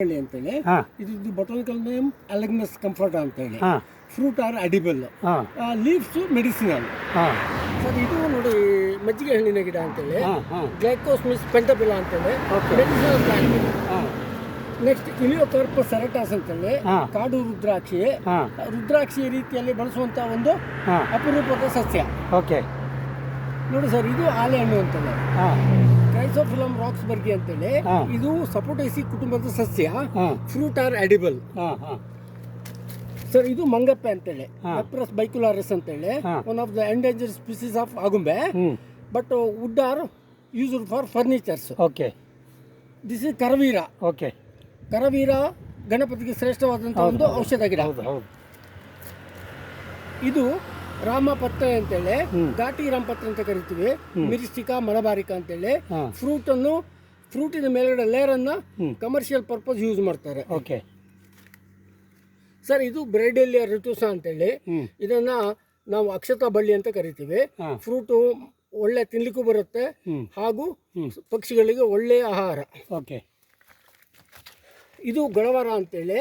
ಹೇಳಿ ಅಂತೇಳಿ. ಇದು ಬೊಟಾನಿಕಲ್ ನೇಮ್ ಅಲೆಗ್ನಸ್ ಕಂಫರ್ಟ್ ಅಂತೇಳಿ. ಹಾಂ. Fruit are edible leaves medicinal ಹಾಂ. ಸರ್ ಇದು ನೋಡಿ ಮಜ್ಜಿಗೆ ಹಣ್ಣಿನ ಗಿಡ ಅಂತೇಳಿ. ಹಾಂ ಗ್ಲೈಕೋಸ್ಮಿಸ್ ಪೆಂಟಬಿಲ ಅಂತೇಳಿ. ಮೆಡಿಸಿನಲ್ ಪ್ಲಾಂಟ್ ಹಾಂ. ನೆಕ್ಸ್ಟ್ ಇಲಿಯೋಕಾರ್ಪ ಸೆರಟಾಸ್ ಅಂತೇಳಿ. ಕಾಡು ರುದ್ರಾಕ್ಷಿ. ಹಾಂ. ರುದ್ರಾಕ್ಷಿ ರೀತಿಯಲ್ಲಿ ಬಳಸುವಂತ ಒಂದು ಅಪರೂಪದ ಸಸ್ಯ. ಓಕೆ ನೋಡಿ ಸರ್ ಇದು ಆಲೆ ಹಣ್ಣು ಅಂತೇಳಿ ಹಾಂ ರಾಕ್ಸ್ಬರ್ಗಿ ರಾಕ್ಸ್ ಬರ್ಗಿ ಅಂತೇಳಿ. ಇದು ಸಪೋಟೇಸಿ ಕುಟುಂಬದ ಸಸ್ಯ. ಫ್ರೂಟ್ ಆರ್ ಎಡಿಬಲ್ ಸರ್ ಇದು ಮಂಗಪ್ಪೆ ಅಂತೇಳಿ. ಅಪ್ರಸ್ ಬೈಕ್ಯುಲಾರಸ್ ಬೈಕುಲಾರಸ್ ಅಂತೇಳಿ. One of the endangered species of Agumbe but wood are used for furnitures okay this is karaveera okay ಕರವೀರ ಗಣಪತಿಗೆ ಶ್ರೇಷ್ಠವಾದಂತಹ ಒಂದು ಔಷಧ ಗಿಡ. ಹೌದು ಹೌದು ಪತ್ರ ರಾಮಪತ್ರ ಅಂತೇಳಿ ಘಾಟಿ ರಾಮಪತ್ರ ಅಂತ ಕರಿತೀವಿ. ಮಿರಿಸ್ಟಿಕಾ ಮಲಬಾರಿಕಾ ಅಂತೇಳಿ. ಫ್ರೂಟ್ ಅನ್ನು ಫ್ರೂಟಿನ ಮೇಲ್ಗಡೆ ಲೇಯರ್ ಅನ್ನ ಕಮರ್ಷಿಯಲ್ ಪರ್ಪಸ್ ಯೂಸ್ ಮಾಡ್ತಾರೆ. ಓಕೆ. ಸರ್ ಇದು ಬ್ರೈಡೆಲಿಯ ಋತುಸ ಅಂತೇಳಿ. ಇದನ್ನ ನಾವು ಅಕ್ಷತಾ ಬಳ್ಳಿ ಅಂತ ಕರಿತೀವಿ. ಫ್ರೂಟು ಒಳ್ಳೆ ತಿನ್ಲಿಕ್ಕೂ ಬರುತ್ತೆ. ಹಾಗೂ ಪಕ್ಷಿಗಳಿಗೆ ಒಳ್ಳೆಯ ಆಹಾರ. ಓಕೆ. ಇದು ಗಳವರ ಅಂತೇಳಿ.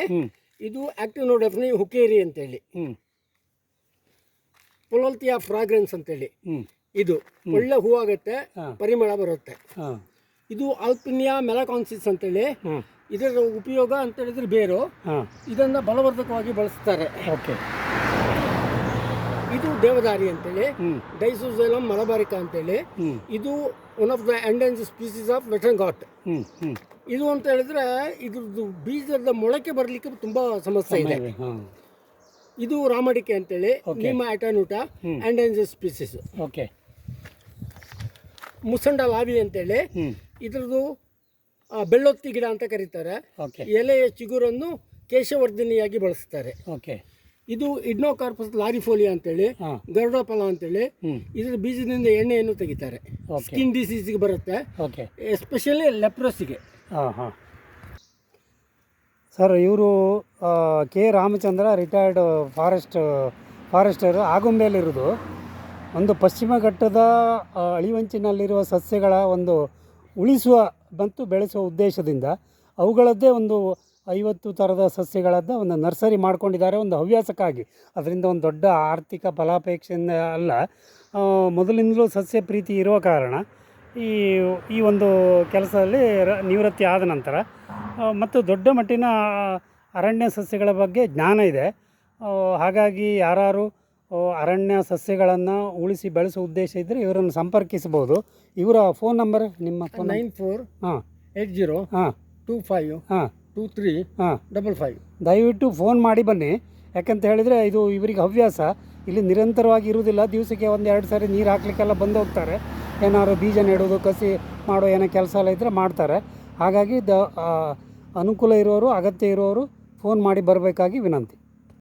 ಇದು ಆಕ್ಟಿವ್ ನೋಡಿ ಹುಕೇರಿ ಅಂತೇಳಿ. ಪೊಲಲ್ತಿಯ ಫ್ರಾಗ್ರೆನ್ಸ್ ಅಂತೇಳಿ. ಇದು ಒಳ್ಳೆ ಹೂವಾಗುತ್ತೆ ಪರಿಮಳ ಬರುತ್ತೆ. ಇದು ಆಲ್ಪಿನಿಯಾ ಮೆಲಕಾನ್ಸಿಸ್ ಅಂತೇಳಿ. ಇದರ ಉಪಯೋಗ ಅಂತ ಹೇಳಿದ್ರೆ ಬೇರು. ಇದನ್ನ ಬಲವರ್ಧಕವಾಗಿ ಬಳಸ್ತಾರೆ. ಓಕೆ. ಇದು ದೇವದಾರಿ ಅಂತೇಳಿ. ಡೈಸೋಸೆಲಮ್ ಮಲಬಾರಿಕಾ ಅಂತೇಳಿ. ಇದು one of the endemic species of western Ghat hmm hmm ಇದು ಅಂತ ಹೇಳಿದ್ರೆ ಇದ್ರದ್ದು ಬೀಜದ ಮೊಳಕೆ ಬರಲಿಕ್ಕೆ ತುಂಬಾ ಸಮಸ್ಯೆ ಇದೆ. ಇದು ರಾಮಡಿಕೆ ಅಂತೇಳಿ. ನಿಮ್ಮ ಹ್ಮ್. ಎಂಡೇಂಜರ್ ಸ್ಪೀಸೀಸ್ ಓಕೆ ಮುಸಂಡ ಲಾವಿ ಅಂತೇಳಿ ಇದರದು ಇದ್ರದ್ದು ಬೆಳ್ಳೊತ್ತಿ ಗಿಡ ಅಂತ ಕರೀತಾರೆ. ಎಲೆಯ ಚಿಗುರನ್ನು ಕೇಶವರ್ಧನಿಯಾಗಿ ಬಳಸ್ತಾರೆ. ಓಕೆ ಇದು ಇಡ್ನೋಕಾರ್ಪಸ್ ಲಾರಿಫೋಲಿಯಾ ಅಂತೇಳಿ ಗರುಡಫಲ ಗರುಡ ಫಲ ಅಂತೇಳಿ ಇದರ ಬೀಜದಿಂದ ಎಣ್ಣೆಯನ್ನು ತೆಗಿತಾರೆ. ಸ್ಕಿನ್ ಡಿಸೀಸ್ಗೆ ಬರುತ್ತೆ. ಓಕೆ ಎಸ್ಪೆಷಲಿ ಲೆಪ್ರೋಸಿಗೆ ಸರ್, ಇವರು K. Ramachandra retired forest forester ಆಗುಂಬೆಯಲ್ಲಿರೋದು ಒಂದು ಪಶ್ಚಿಮ ಘಟ್ಟದ ಅಳಿವಂಚಿನಲ್ಲಿರುವ ಸಸ್ಯಗಳ ಒಂದು ಉಳಿಸುವ ಮತ್ತು ಬೆಳೆಸುವ ಉದ್ದೇಶದಿಂದ ಅವುಗಳದ್ದೇ ಒಂದು ಐವತ್ತು ಥರದ ಸಸ್ಯಗಳದ್ದ ಒಂದು ನರ್ಸರಿ ಮಾಡ್ಕೊಂಡಿದ್ದಾರೆ, ಒಂದು ಹವ್ಯಾಸಕ್ಕಾಗಿ. ಅದರಿಂದ ಒಂದು ದೊಡ್ಡ ಆರ್ಥಿಕ ಫಲಾಪೇಕ್ಷೆಯಿಂದ ಅಲ್ಲ ಮೊದಲಿಂದಲೂ ಸಸ್ಯ ಪ್ರೀತಿ ಇರುವ ಕಾರಣ ಈ ಈ ಒಂದು ಕೆಲಸದಲ್ಲಿ ನಿವೃತ್ತಿ ಆದ ನಂತರ ಮತ್ತು ದೊಡ್ಡ ಮಟ್ಟಿನ ಅರಣ್ಯ ಸಸ್ಯಗಳ ಬಗ್ಗೆ ಜ್ಞಾನ ಇದೆ. ಹಾಗಾಗಿ ಯಾರು ಅರಣ್ಯ ಸಸ್ಯಗಳನ್ನು ಉಳಿಸಿ ಬೆಳೆಸೋ ಉದ್ದೇಶ ಇದ್ದರೆ ಇವರನ್ನು ಸಂಪರ್ಕಿಸಬಹುದು. ಇವರ ಫೋನ್ ನಂಬರ್ ನಿಮ್ಮ ಫೋನ್ ನೈನ್ ಫೋರ್ ಹಾಂ. ಏಯ್ಟ್ ಜೀರೋ ಹಾಂ. ಟೂ ಫೈವ್ ಹಾಂ. ಟೂ ತ್ರೀ ಹಾಂ. Double five. ದಯವಿಟ್ಟು ಫೋನ್ ಮಾಡಿ ಬನ್ನಿ. ಯಾಕಂತ ಹೇಳಿದರೆ ಇದು ಇವರಿಗೆ ಹವ್ಯಾಸ. ಇಲ್ಲಿ ನಿರಂತರವಾಗಿ ಇರುವುದಿಲ್ಲ. ದಿವಸಕ್ಕೆ ಒಂದು ಎರಡು ಸಾರಿ ನೀರು ಹಾಕ್ಲಿಕ್ಕೆಲ್ಲ ಬಂದು ಹೋಗ್ತಾರೆ. ಏನಾದ್ರು ಬೀಜ ನೆಡೋದು ಕಸಿ ಮಾಡೋ ಏನೋ ಕೆಲಸ ಎಲ್ಲ ಇದ್ದರೆ ಮಾಡ್ತಾರೆ. ಹಾಗಾಗಿ ದ ಅನುಕೂಲ ಇರೋರು ಅಗತ್ಯ ಇರೋರು ಫೋನ್ ಮಾಡಿ ಬರಬೇಕಾಗಿ ವಿನಂತಿ.